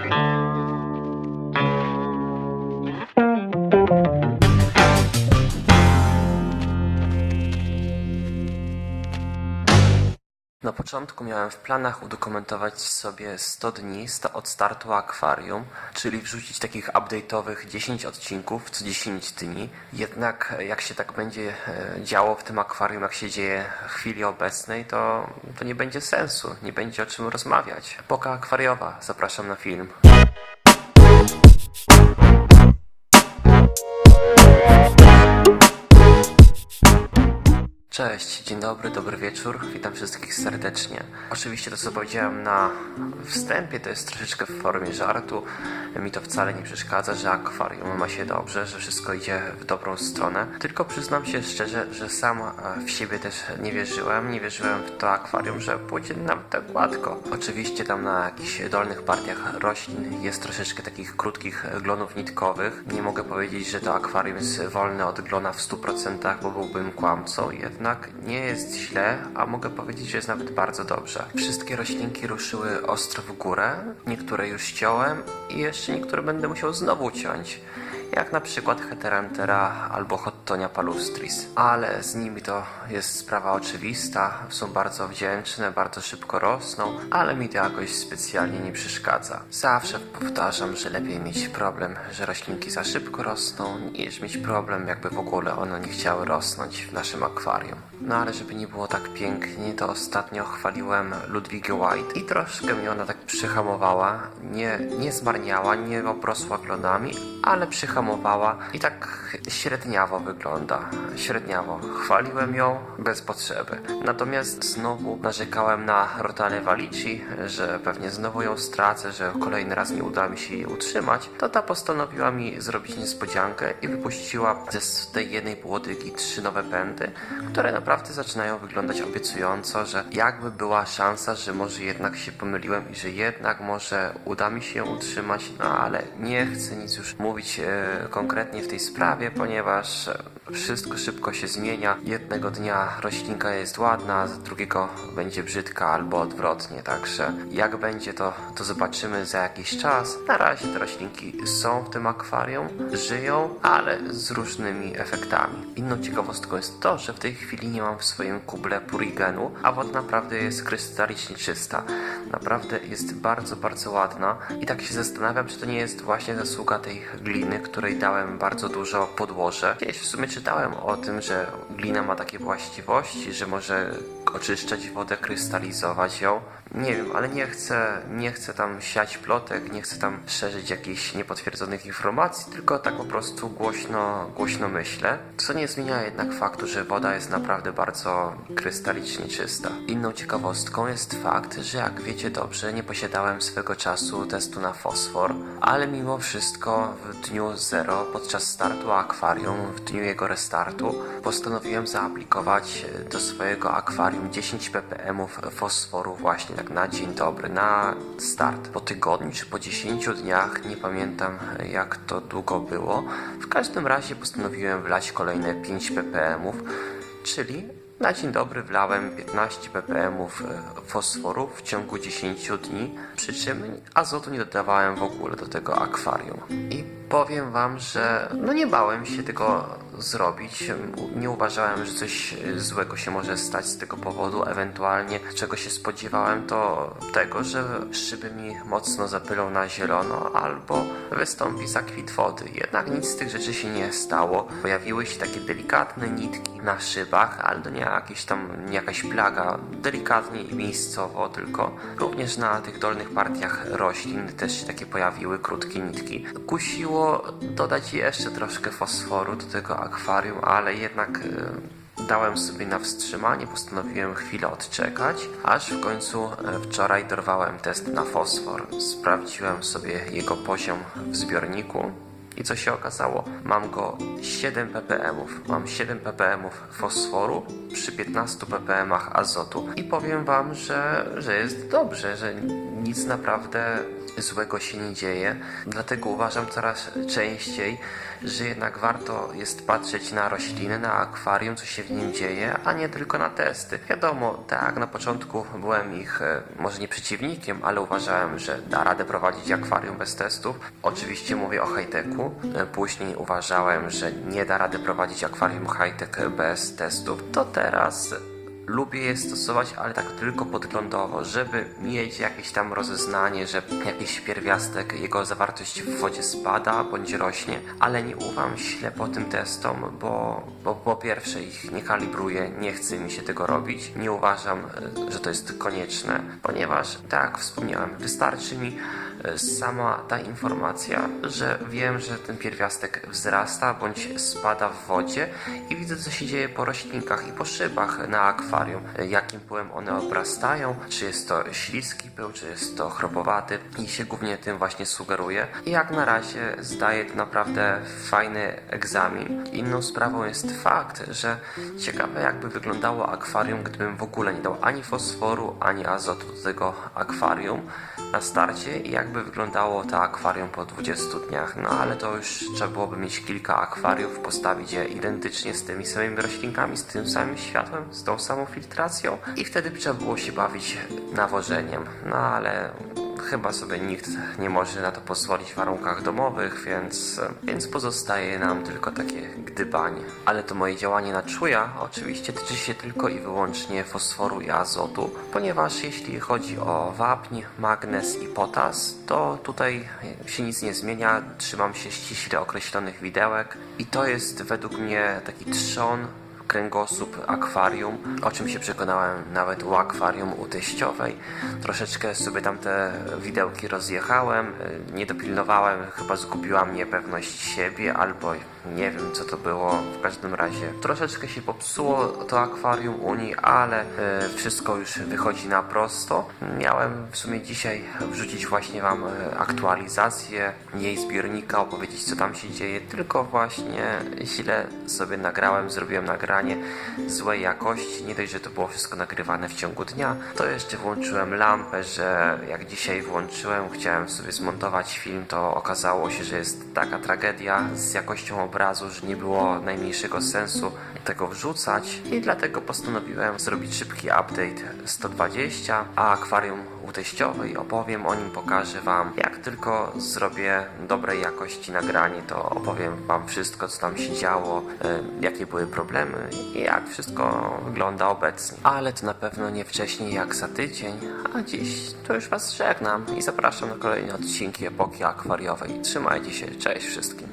Street. Na początku miałem w planach udokumentować sobie 100 dni od startu akwarium, czyli wrzucić takich update'owych 10 odcinków co 10 dni. Jednak jak się tak będzie e, działo w tym akwarium, jak się dzieje w chwili obecnej, to, to nie będzie sensu, nie będzie o czym rozmawiać. Epoka akwariowa, zapraszam na film. Cześć, dzień dobry, dobry wieczór, witam wszystkich serdecznie. Oczywiście to co powiedziałem na wstępie to jest troszeczkę w formie żartu. Mi to wcale nie przeszkadza, że akwarium ma się dobrze, że wszystko idzie w dobrą stronę. Tylko przyznam się szczerze, że sam e, w siebie też nie wierzyłem, nie wierzyłem w to akwarium, że pójdzie nam tak gładko. Oczywiście tam na jakichś dolnych partiach roślin jest troszeczkę takich krótkich glonów nitkowych. Nie mogę powiedzieć, że to akwarium jest wolne od glona w 100%, bo byłbym kłamcą, jednak nie jest źle, a mogę powiedzieć, że jest nawet bardzo dobrze. Wszystkie roślinki ruszyły ostro w górę, niektóre już ściąłem i jeszcze niektóre będę musiał znowu ciąć. Jak na przykład Heterantera albo Hottonia palustris. Ale z nimi to jest sprawa oczywista, są bardzo wdzięczne, bardzo szybko rosną, ale mi to jakoś specjalnie nie przeszkadza. Zawsze powtarzam, że lepiej mieć problem, że roślinki za szybko rosną, niż mieć problem, jakby w ogóle one nie chciały rosnąć w naszym akwarium. No ale żeby nie było tak pięknie, to ostatnio chwaliłem Ludwigę White i troszkę mi ona tak przyhamowała. Nie, nie zmarniała, nie obrosła glonami, ale przyhamowała i tak średniawo wygląda. Średniawo. Chwaliłem ją bez potrzeby. Natomiast znowu narzekałem na Rotale Valici, że pewnie znowu ją stracę, że kolejny raz nie uda mi się jej utrzymać. To ta postanowiła mi zrobić niespodziankę i wypuściła ze tej jednej błodygi trzy nowe pędy, które naprawdę zaczynają wyglądać obiecująco, że jakby była szansa, że może jednak się pomyliłem i że jednak może uda mi się ją utrzymać, no ale nie chcę nic już mówić e, konkretnie w tej sprawie, ponieważ wszystko szybko się zmienia. Jednego dnia roślinka jest ładna, z drugiego będzie brzydka albo odwrotnie, także jak będzie to, to zobaczymy za jakiś czas. Na razie te roślinki są w tym akwarium, żyją, ale z różnymi efektami. Inną ciekawostką jest to, że w tej chwili nie mam w swoim kuble purigenu, a woda naprawdę jest krystalicznie czysta. Naprawdę jest bardzo, bardzo ładna i tak się zastanawiam, czy to nie jest właśnie zasługa tej gliny, której dałem bardzo dużo podłoże. Kiedyś w sumie czytałem o tym, że glina ma takie właściwości, że może oczyszczać wodę, krystalizować ją. Nie wiem, ale nie chcę, nie chcę tam siać plotek, nie chcę tam szerzyć jakichś niepotwierdzonych informacji, tylko tak po prostu głośno, głośno myślę. Co nie zmienia jednak faktu, że woda jest naprawdę bardzo krystalicznie czysta. Inną ciekawostką jest fakt, że jak wiecie dobrze, nie posiadałem swego czasu testu na fosfor, ale mimo wszystko w dniu zero, podczas startu akwarium, w dniu jego restartu, postanowiłem zaaplikować do swojego akwarium 10 ppm fosforu właśnie tak na dzień dobry, na start. Po tygodniu czy po 10 dniach, nie pamiętam jak to długo było. W każdym razie postanowiłem wlać kolejne 5 ppm, czyli na dzień dobry wlałem 15 ppm fosforu w ciągu 10 dni, przy czym azotu nie dodawałem w ogóle do tego akwarium. I powiem wam, że no nie bałem się tego zrobić. Nie uważałem, że coś złego się może stać z tego powodu. Ewentualnie czego się spodziewałem to tego, że szyby mi mocno zapylą na zielono albo wystąpi zakwit wody. Jednak nic z tych rzeczy się nie stało. Pojawiły się takie delikatne nitki na szybach, ale to nie jakieś tam, nie jakaś plaga, delikatnie i miejscowo tylko. Również na tych dolnych partiach roślin też się takie pojawiły krótkie nitki. Kusiło dodać jeszcze troszkę fosforu do tego akwarium, ale jednak e, dałem sobie na wstrzymanie, postanowiłem chwilę odczekać, aż w końcu e, wczoraj dorwałem test na fosfor. Sprawdziłem sobie jego poziom w zbiorniku. I co się okazało? Mam go 7 ppm. Mam 7 ppm fosforu przy 15 ppm azotu. I powiem wam, że, że jest dobrze, że nic naprawdę złego się nie dzieje. Dlatego uważam coraz częściej, że jednak warto jest patrzeć na rośliny, na akwarium, co się w nim dzieje, a nie tylko na testy. Wiadomo, tak, na początku byłem ich e, może nie przeciwnikiem, ale uważałem, że da radę prowadzić akwarium bez testów. Oczywiście mówię o high-techu. E, Później uważałem, że nie da rady prowadzić akwarium high-tech bez testów. To teraz lubię je stosować, ale tak tylko podglądowo, żeby mieć jakieś tam rozeznanie, że jakiś pierwiastek, jego zawartość w wodzie spada bądź rośnie, ale nie ufam ślepo tym testom, bo, bo po pierwsze ich nie kalibruję, nie chce mi się tego robić, nie uważam, e, że to jest konieczne, ponieważ, tak jak wspomniałem, wystarczy mi sama ta informacja, że wiem, że ten pierwiastek wzrasta bądź spada w wodzie i widzę, co się dzieje po roślinkach i po szybach na akwarium, e, jakim pyłem one obrastają, czy jest to śliski pył, czy jest to chropowaty i się głównie tym właśnie sugeruję. I jak na razie zdaję to naprawdę fajny egzamin. Inną sprawą jest fakt, że ciekawe jakby wyglądało akwarium, gdybym w ogóle nie dał ani fosforu, ani azotu do tego akwarium na starcie i jakby wyglądało to akwarium po 20 dniach. No ale to już trzeba byłoby mieć kilka akwariów, postawić je identycznie z tymi samymi roślinkami, z tym samym światłem, z tą samą filtracją i wtedy trzeba było się bawić nawożeniem. No ale chyba sobie nikt nie może na to pozwolić w warunkach domowych, więc, więc pozostaje nam tylko takie gdybanie. Ale to moje działanie na czuja oczywiście tyczy się tylko i wyłącznie fosforu i azotu, ponieważ jeśli chodzi o wapń, magnez i potas, to tutaj się nic nie zmienia, trzymam się ściśle określonych widełek i to jest według mnie taki trzon kręgosłup akwarium, o czym się przekonałem nawet u akwarium u teściowej. Troszeczkę sobie tam te widełki rozjechałem, y, nie dopilnowałem, chyba zgubiła mnie pewność siebie, albo nie wiem co to było, w każdym razie troszeczkę się popsuło to akwarium u niej, ale y, wszystko już wychodzi na prosto. Miałem w sumie dzisiaj wrzucić właśnie Wam y, aktualizację jej zbiornika, opowiedzieć co tam się dzieje, tylko właśnie źle sobie nagrałem, zrobiłem nagranie złej jakości, nie dość, że to było wszystko nagrywane w ciągu dnia, to jeszcze włączyłem lampę, że jak dzisiaj włączyłem, chciałem sobie zmontować film, to okazało się, że jest taka tragedia z jakością obrazu, że nie było najmniejszego sensu tego wrzucać. I dlatego postanowiłem zrobić szybki update 120, a akwarium u teściowej opowiem o nim, pokażę Wam. Jak tylko zrobię dobrej jakości nagranie, to opowiem Wam wszystko, co tam się działo, e, jakie były problemy i jak wszystko wygląda obecnie. Ale to na pewno nie wcześniej jak za tydzień, a dziś to już Was żegnam i zapraszam na kolejne odcinki Epoki Akwariowej. Trzymajcie się, cześć wszystkim.